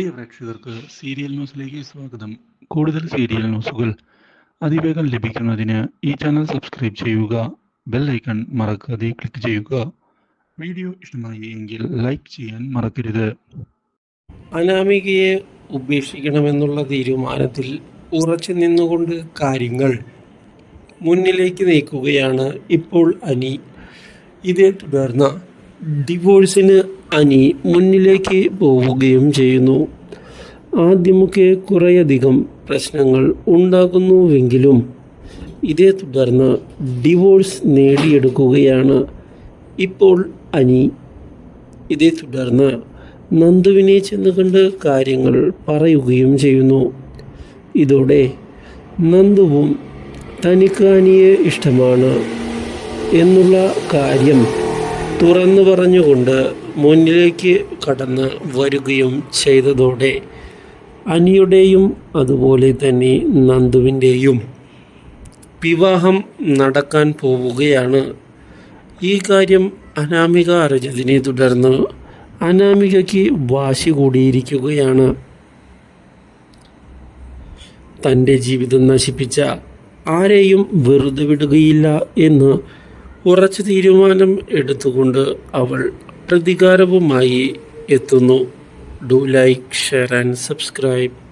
പ്രിയ പ്രേക്ഷകർക്ക് സീരിയൽ ന്യൂസിലേക്ക് സ്വാഗതം. കൂടുതൽ സീരിയൽ ന്യൂസുകൾ അതിവേഗം ലഭിക്കുന്നതിന് ഈ ചാനൽ സബ്സ്ക്രൈബ് ചെയ്യുക ബെൽ ഐക്കൺ മറക്കാതെ ക്ലിക്ക് ചെയ്യുക. വീഡിയോ ഇഷ്ടമായി എങ്കിൽ ലൈക്ക് ചെയ്യാൻ മറക്കരുത്. അനാമികയെ ഉപേക്ഷിക്കണമെന്നുള്ള തീരുമാനത്തിൽ ഉറച്ചു നിന്നുകൊണ്ട് കാര്യങ്ങൾ മുന്നിലേക്ക് നീക്കുകയാണ് ഇപ്പോൾ അനി. ഇതേ തുടർന്ന് ഡിവോഴ്സിന് അനി മുന്നിലേക്ക് പോവുകയും ചെയ്യുന്നു. ആദ്യമൊക്കെ കുറേയധികം പ്രശ്നങ്ങൾ ഉണ്ടാകുന്നുവെങ്കിലും ഇതേ തുടർന്ന് ഡിവോഴ്സ് നേടിയെടുക്കുകയാണ് ഇപ്പോൾ അനി. ഇതേ തുടർന്ന് നന്ദുവിനെ ചെന്ന് കണ്ട് കാര്യങ്ങൾ പറയുകയും ചെയ്യുന്നു. ഇതോടെ നന്ദുവും തനിക്ക് അനിയെ ഇഷ്ടമാണ് എന്നുള്ള കാര്യം തുറന്നു പറഞ്ഞുകൊണ്ട് മുന്നിലേക്ക് കടന്ന് വരികയും ചെയ്തതോടെ അനിയുടെയും അതുപോലെ തന്നെ നന്ദുവിന്റെയും വിവാഹം നടക്കാൻ പോവുകയാണ്. ഈ കാര്യം അനാമിക അറിഞ്ഞതിനെ തുടർന്ന് അനാമികയ്ക്ക് വാശി കൂടിയിരിക്കുകയാണ്. തന്റെ ജീവിതം നശിപ്പിച്ച ആരെയും വെറുതെ വിടുകയില്ല എന്ന് ഉറച്ച തീരുമാനം എടുത്തുകൊണ്ട് അവൾ പ്രതികാരവുമായി എത്തുന്നു. Do like share and subscribe